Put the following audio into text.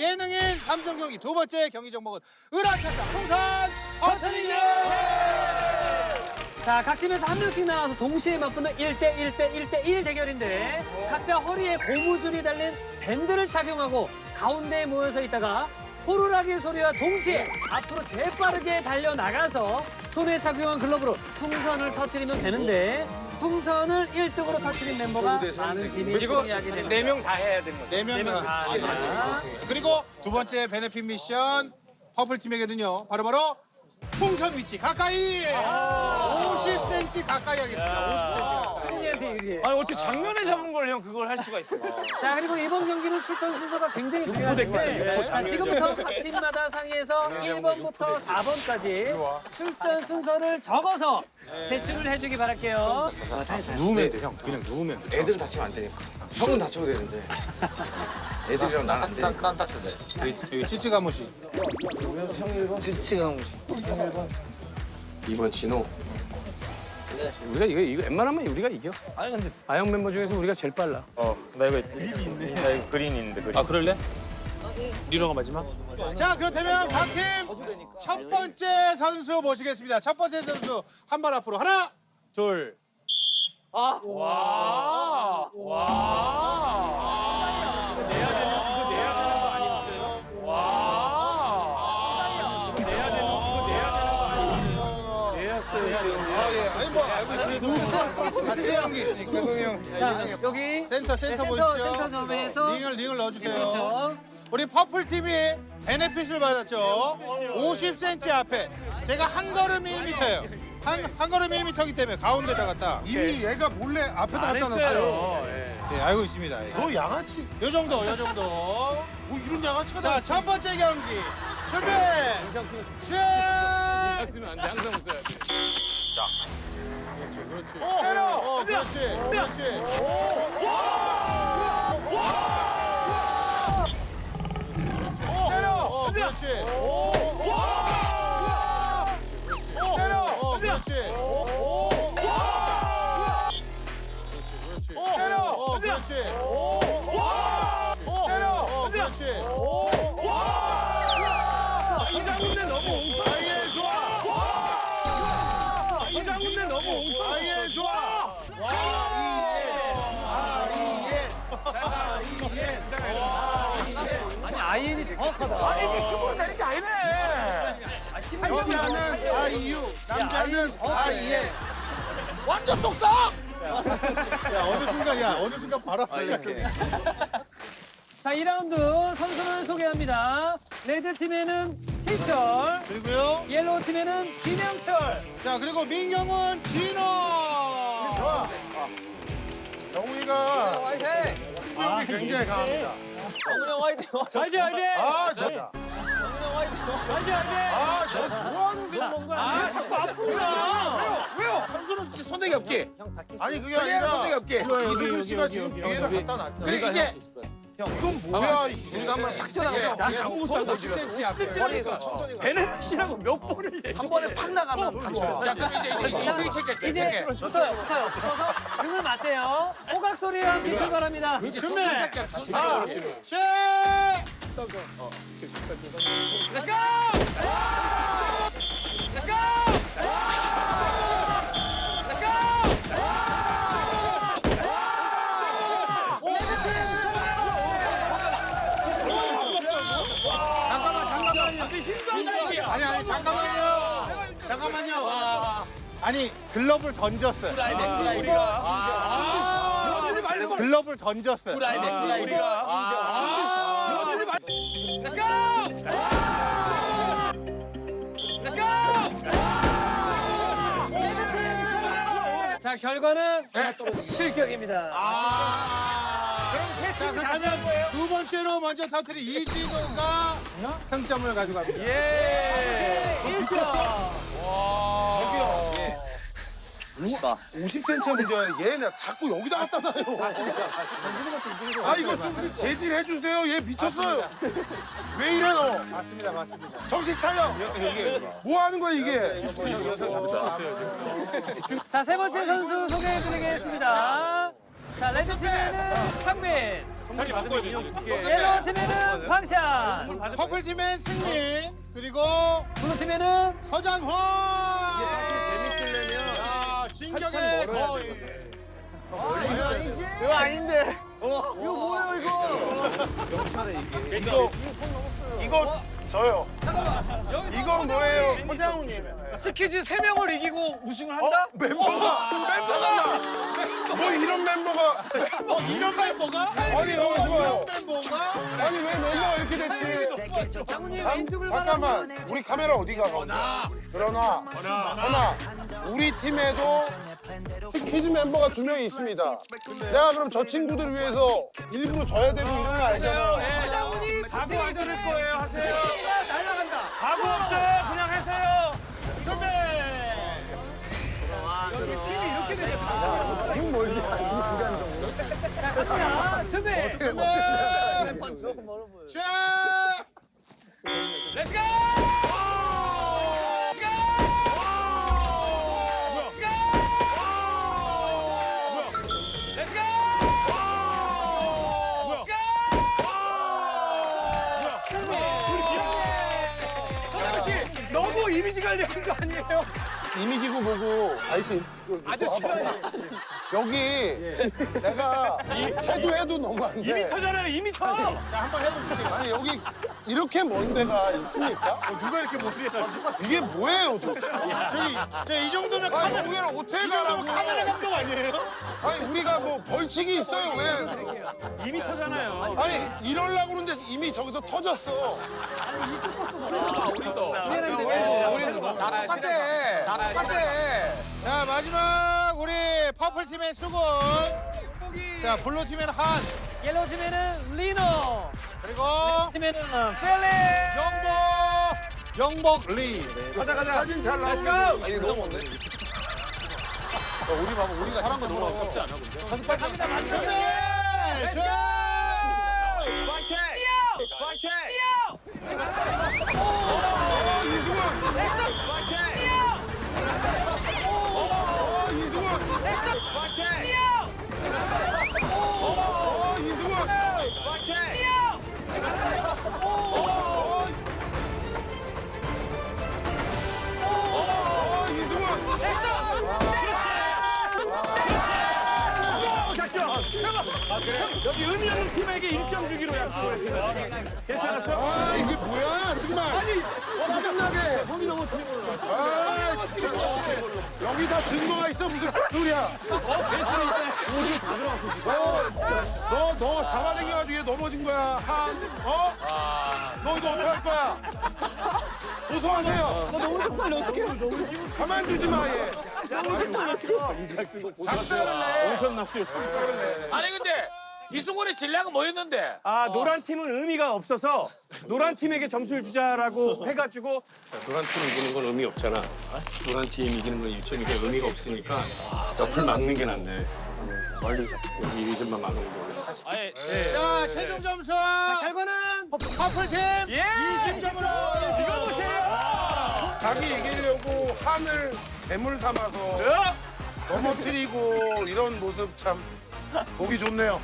예능인 삼성 경기 두 번째 경기 종목은 으라차차 풍선 터트리기. 자, 각 팀에서 한 명씩 나와서 동시에 맞붙는 1대 1대 1대 1 대결인데 각자 허리에 고무줄이 달린 밴드를 착용하고 가운데에 모여서 있다가 호루라기 소리와 동시에 앞으로 재빠르게 달려나가서 손에 착용한 글러브로 풍선을 터트리면 되는데 풍선을 1등으로 터트린 멤버가 많은 팀이 승리하게 됩니다. 네 명 다 해야 되는 거죠. 네명 네명 다 나왔습니다. 그리고 두 번째 베네핏 미션 퍼플 팀에게는요. 바로 바로 풍선 위치 가까이 50cm 가까이 하겠습니다. 50cm 이게. 아니 어떻게 장면에 잡은 걸 형 그걸 할 수가 있어. 자 그리고 이번 경기는 출전 순서가 굉장히 중요한데 자 지금부터 각 팀마다 상의해서 1번부터 4번까지 출전 순서를 적어서 제출을 해주기 바랄게요. 누우면 돼, 형. 그냥 누우면 돼. 애들은 다치면 안 되니까. 형은 다쳐도 되는데. 애들이랑 난안 되니까. 난 다쳐도 돼. 여기, 여기 찌찌 가무시. 찌치가 무시. 2번 진호. 우리가 이거 이거 웬만하면 우리가 이겨. 아니 근데 아영 멤버 중에서 우리가 제일 빨라. 어, 나 이거 나 이거 그린 있는데 그린. 아 그럴래? 리로가 마지막? 자, 그렇다면 각 팀 첫 번째 선수 모시겠습니다. 첫 번째 선수 한 발 앞으로 하나, 둘. 아, 같이 하는 게 있으니까. 자 여기 센터 센터 네, 센터, 보십시오. 센터 점에서 링을 링을 넣어주세요. 그렇죠. 우리 퍼플 팀이 베네핏을 받았죠. 50cm 앞에 제가 한 걸음 1m예요. 한, 한 걸음 1m이기 때문에 가운데다가 딱. 이미 얘가 몰래 앞에다 안 갖다 놨어요. 예. 네, 알고 있습니다. 예. 너 양아치? 요 정도, 요 정도. 뭐 이런 양아치가 다 자, 첫 번째 경기 준비. 시작. 쓰면 안 돼. 항상 웃어야 돼. 그렇지. 때려. 어, 그렇지. 그렇지. 때려. 어, 그렇지. 때려. 아니 아이엔이 정확하다. 이게 아니네. 여자는 아이유, 남자는 아이예. 완전 속상. 야, 어느 순간, 야, 어느 순간 바로 앞에 자 2라운드 선수를 소개합니다. 레드 팀에는 희철, 그리고요. 옐로우 팀에는 김영철. 자, 그리고 민경은 진호. 영웅이가 승부욕이 굉장히 강합니다. 알지 알지. 아, 진짜. 알지 알지. 아, 저 뭐하는 거야? 아 자꾸 앞으로 가. 왜요? 선수는 선택이 없게. 아니 그게 선택이 아니라 없게. 이두근 씨가 지금 뒤에를 갖다 놨잖아. 그러니까 이제 이건 뭐야 이게? 우리가 한번 팍 튀어나가요. 아무것도 50cm 앞에. 베네핏이라고 몇 번을 한 번에 팍 나가면 같이 자 그럼 이제 이제 이제 체크 이제 붙어요, 붙어요. 붙어서 등을 맞대요. 호각 소리와 함께 출발합니다. 준비. 아, 시. Let's go! 아니, 글러브를 던졌어요. 글러브를 던졌어요. Let's go! Let's go! 자, 결과는 실격입니다. 자, 그렇다면 두 번째로 먼저 터트린 이진호가 승점을 가져갑니다. 예. 1점. 예. 50cm 문제야. 얘는 자꾸 여기다 갖다 놔요. 맞습니다. 아 이거 좀 재질 해주세요. 얘 미쳤어요. 왜 이래 너? 맞습니다. 맞습니다. 정신 차려. 뭐 하는 거야 이게? 자, 세 번째 선수 소개해드리겠습니다. 자, 레드 팀에는 창민. 자리 바꿔야 돼. 옐로우 팀에는 광찬. 퍼플 팀의 승민 그리고 블루 팀에는 서장훈. 재밌으려면 야 진격의 거인. 이거 아닌데. 이거 뭐예요, 이거? 이거 이거 저요. 이건 뭐예요, 서장훈님? 스키즈 세 명을 이기고 우승을 한다? 멤버가. 멤버가! 뭐 이런 멤버가? 어 이런 멤버가? 아니 너무 좋아요. 이런 멤버가? 아니 왜 멤버가 이렇게 됐지? 장훈님 잠깐만. 우리 카메라 어디 가? 그러나 하나 우리 팀에도 스키즈 멤버가 두 명이 있습니다. 내가 그럼 저 친구들 위해서 일부 져야 되고 이런 거 알잖아. 각오 안 들을 거예요. 하세요. 날라간다. 각오 없어요. 그냥 하세요. 준비. 자, 갑니다. 준비. 준비. 샷. 이미지 관리하는 거 아니에요? 이미지고 뭐고 아이씨 아저씨가 여기 내가 해도 해도 너무 안 돼. 2m잖아요, 2m. 자 한번 해보실게요. 아니 여기 이렇게 먼 데가 있습니까? 어, 누가 이렇게 못해야지? 이게 뭐예요, 도대체? 저기 저이 정도면 아니 카메라 여기를 어떻게 이 정도면 가라고? 카메라 감독 아니에요? 아니 우리가 뭐 벌칙이 있어요 왜? 2m잖아요. 아니 이럴라고 그러는데 이미 저기서 터졌어. 자 마지막 우리 퍼플 팀의 수군. 자 블루 팀에는 한 옐로우 팀에는 리노. 그리고 팀에는 펠리. 영복 영복 리. 가자, 가자. 사진 잘 나오고. 고! 아니 너무 먼데. 우리 봐봐 우리가 진짜 너무 아깝지 않아 근데? 갑니다. 준비. 슛. 파이팅! 파이팅! 여기 의미 없는 팀에게 1점 주기로 약속을 했습니다. 괜찮았어? 아 이게 뭐야 정말. 아니 짜증나게. 형이 너무 아 진짜. 여기 다 증거가 있어 무슨 소리야? 너너 너 잡아당겨가지고 얘 넘어진 거야 한 어? 너 이거 어떻게 할 거야? 고소하세요. 너 너무 빨리 어떻게? 가만 두지 마 얘. 작사를 내. 오션 납수 아니 근데 이승훈의 질량은 뭐였는데? 아 노란 팀은 의미가 없어서 노란 팀에게 점수를 주자라고 해가지고 노란 팀 이기는 건 의미 없잖아. 노란 팀 이기는 건 유천이게 의미가 없으니까 옆을 막는 게 낫네. 멀리서 여기 위들만 막으면 돼. 아예 자 최종 점수 결과는 퍼플 팀 예! 20점으로 이거 보세요. 자기 이기려고 한을 재물 삼아서 자, 넘어뜨리고 이런 모습 참 보기 좋네요.